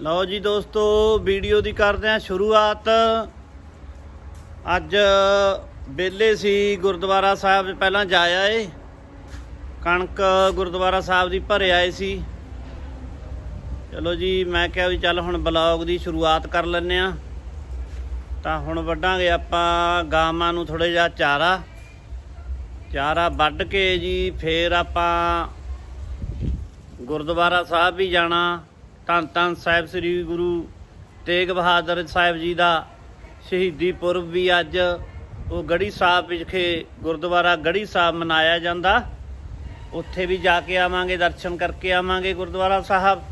ਲਓ ਜੀ ਦੋਸਤੋ, ਵੀਡੀਓ ਦੀ ਕਰਦੇ ਹਾਂ ਸ਼ੁਰੂਆਤ। ਅੱਜ ਬੇਲੇ ਸੀ ਗੁਰਦੁਆਰਾ ਸਾਹਿਬ, ਪਹਿਲਾਂ ਜਾਇਆ ਏ ਕਣਕ ਗੁਰਦੁਆਰਾ ਸਾਹਿਬ ਦੀ ਭਰੇ ਆਏ ਸੀ। ਚਲੋ ਜੀ, ਮੈਂ ਕਿਹਾ ਵੀ ਚੱਲ ਹੁਣ ਬਲੌਗ ਦੀ ਸ਼ੁਰੂਆਤ ਕਰ ਲੈਨੇ ਆ ਤਾਂ ਹੁਣ ਵੱਢਾਂਗੇ ਆਪਾਂ ਗਾਵਾਂ ਨੂੰ ਥੋੜਾ ਜਿਹਾ ਚਾਰਾ। ਚਾਰਾ ਵੱਢ ਕੇ ਜੀ, ਫੇਰ ਆਪਾਂ ਗੁਰਦੁਆਰਾ ਸਾਹਿਬ ਵੀ ਜਾਣਾ। ਧੰਨ ਧੰਨ ਸਾਹਿਬ ਸ੍ਰੀ ਗੁਰੂ ਤੇਗ ਬਹਾਦਰ ਸਾਹਿਬ ਜੀ ਦਾ ਸ਼ਹੀਦੀ ਪੁਰਬ ਵੀ ਅੱਜ ਉਹ ਗੜੀ ਸਾਹਿਬ ਵਿਖੇ ਗੁਰਦੁਆਰਾ ਗੜੀ ਸਾਹਿਬ ਮਨਾਇਆ ਜਾਂਦਾ। ਉੱਥੇ ਵੀ ਜਾ ਕੇ ਆਵਾਂਗੇ, ਦਰਸ਼ਨ ਕਰਕੇ ਆਵਾਂਗੇ ਗੁਰਦੁਆਰਾ ਸਾਹਿਬ।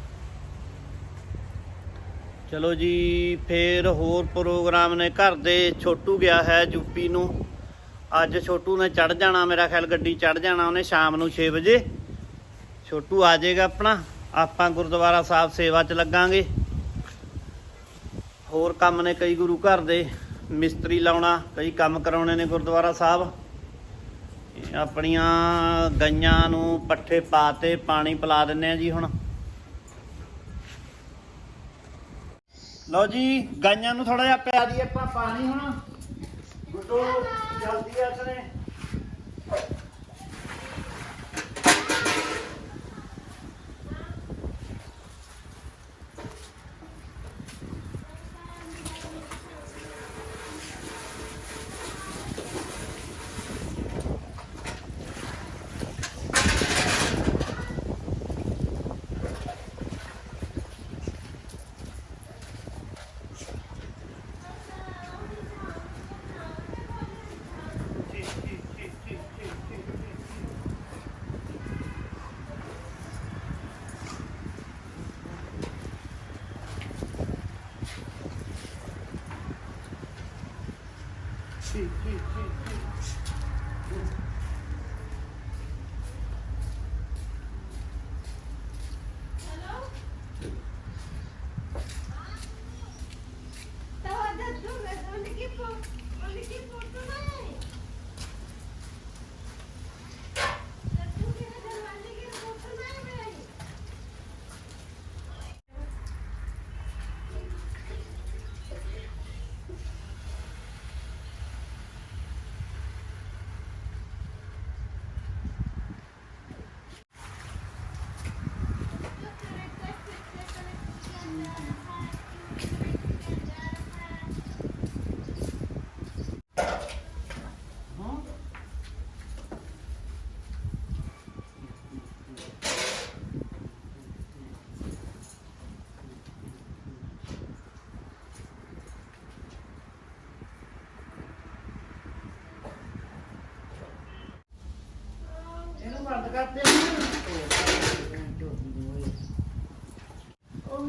ਚਲੋ ਜੀ, ਫੇਰ ਹੋਰ ਪ੍ਰੋਗਰਾਮ ਨੇ, ਘਰ ਦੇ ਛੋਟੂ ਗਿਆ ਹੈ ਯੂਪੀ ਨੂੰ। ਅੱਜ ਛੋਟੂ ਨੇ ਚੜ ਜਾਣਾ, ਮੇਰਾ ਖਿਆਲ ਗੱਡੀ ਚੜ ਜਾਣਾ ਉਹਨੇ ਸ਼ਾਮ ਨੂੰ 6 ਵਜੇ। ਛੋਟੂ ਆ ਜਾਏਗਾ ਆਪਣਾ। ਆਪਾਂ ਗੁਰਦੁਆਰਾ ਸਾਹਿਬ ਸੇਵਾ 'ਚ ਲੱਗਾਂਗੇ। ਹੋਰ ਕੰਮ ਨੇ ਕਈ ਗੁਰੂ ਘਰ ਦੇ, ਮਿਸਤਰੀ ਲਾਉਣਾ, ਕਈ ਕੰਮ ਕਰਾਉਣੇ ਨੇ ਗੁਰਦੁਆਰਾ ਸਾਹਿਬ। ਆਪਣੀਆਂ ਗਈਆਂ ਨੂੰ ਪੱਠੇ ਪਾਤੇ ਪਾਣੀ ਪਿਲਾ ਦਿੰਨੇ ਆ ਜੀ ਹੁਣ। ਲਓ ਜੀ, ਗਾਈਆਂ ਨੂੰ ਥੋੜਾ ਜਿਹਾ ਪਿਆ ਦਈਏ ਆਪਾਂ ਪਾਣੀ ਹੁਣ। ਗੁੱਡੋ, ਜਲਦੀ ਆ Hey, hey, hey, Tawadan doon. Ano naging po? Ano naging po? Tumayo!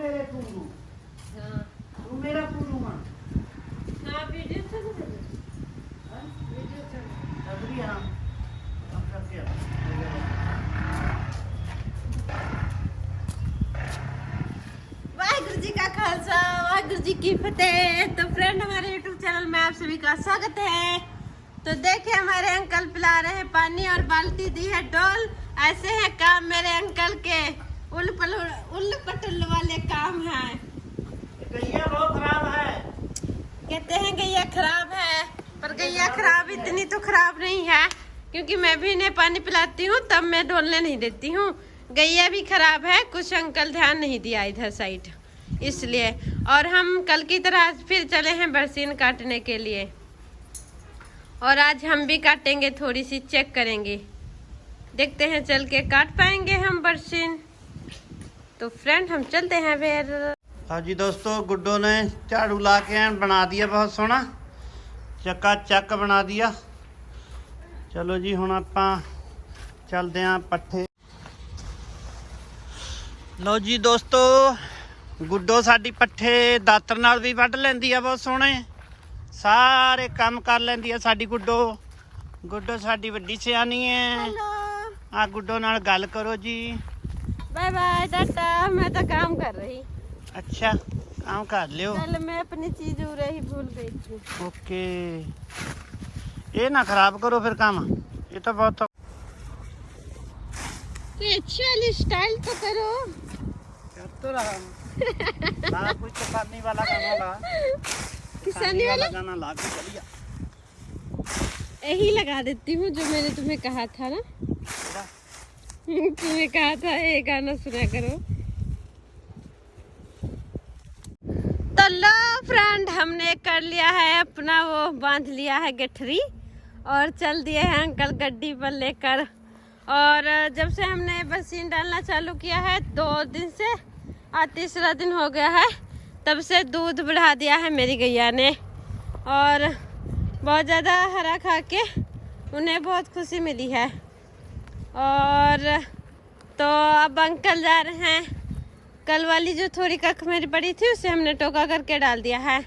मेरे पूरू। हाँ। तू मेरा पूरू माँ हाँ वीडियो चल से है। हाँ वीडियो से अभी हम हम करते हैं की तो फ्रेंड हमारे यूट्यूब चैनल में आप सभी का स्वागत है। तो देखे हमारे अंकल पिला रहे पानी और बाल्टी दी है डोल। ऐसे है काम मेरे अंकल के। उल पल उल पटल वाले काम है। गैया बहुत खराब है। कहते हैं गैया खराब है पर गैया खराब इतनी तो खराब नहीं है। क्योंकि मैं भी इन्हें पानी पिलाती हूँ तब मैं डोलने नहीं देती हूँ। गैया भी खराब है कुछ अंकल ध्यान नहीं दिया इधर साइड। इसलिए और हम कल की तरह आज फिर चले हैं बरसीन काटने के लिए। और आज हम भी काटेंगे थोड़ी सी चेक करेंगे। देखते हैं चल के काट पाएँगे हम बरसीन। तो फ्रेंड हम चलते हैं फिर हाँ जी दोस्तों गुड्डो ने झाड़ू ला के एन बना दिया बहुत सोहना ਚੱਕਾ ਚੱਕ ਬਣਾ ਦਿਆ ਚਲੋ ਜੀ ਹੁਣ ਆਪਾਂ ਚੱਲਦੇ ਆਂ ਪੱਠੇ ਲਓ ਜੀ ਦੋਸਤੋ ਗੁੱਡੋ ਸਾਡੀ ਪੱਠੇ ਦਾਤਰ ਨਾਲ ਵੀ ਵੱਢ ਲੈਂਦੀ ਆ ਬਹੁਤ ਸੋਹਣੇ ਸਾਰੇ ਕੰਮ ਕਰ ਲੈਂਦੀ ਆ ਸਾਡੀ ਗੁੱਡੋ ਗੁੱਡੋ ਸਾਡੀ ਵੱਡੀ ਸਿਆਣੀ ਹੈ हेलो ਆ ਗੁੱਡੋ ਨਾਲ ਗੱਲ ਕਰੋ ਜੀ Bye bye tata. मैं तो काम कर रही। ਅੱਛਾ काम कर लियो। कल मैं अपनी चीज़ उरे ही भूल गई थी। ओके। ये ना खराब करो फिर काम। ये तो बहुत तो अच्छी वाली स्टाइल तो करो। कर तो रहा हूँ। ला कोई किसानी वाला गाना ला। किसानी वाला? गाना ला के चलिया। यही लगा देती हूँ जो मैंने तुम्हें कहा था ना। तुम्हें कहा था ये गाना सुना करो। तो लो फ्रेंड हमने कर लिया है, अपना वो बाँध लिया है गठरी और चल दिए हैं अंकल गड्डी पर लेकर। और जब से हमने बसीन डालना चालू किया है, दो दिन से, आज तीसरा दिन हो गया है, तब से दूध बढ़ा दिया है मेरी गैया ने। और, बहुत ज़्यादा हरा खा के उन्हें बहुत खुशी मिली है। और तो अब अंकल जा रहे हैं। कल वाली जो थोड़ी कख मेरी पड़ी थी, उसे हमने टोका करके डाल दिया है।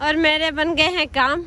और मेरे बन गए हैं काम।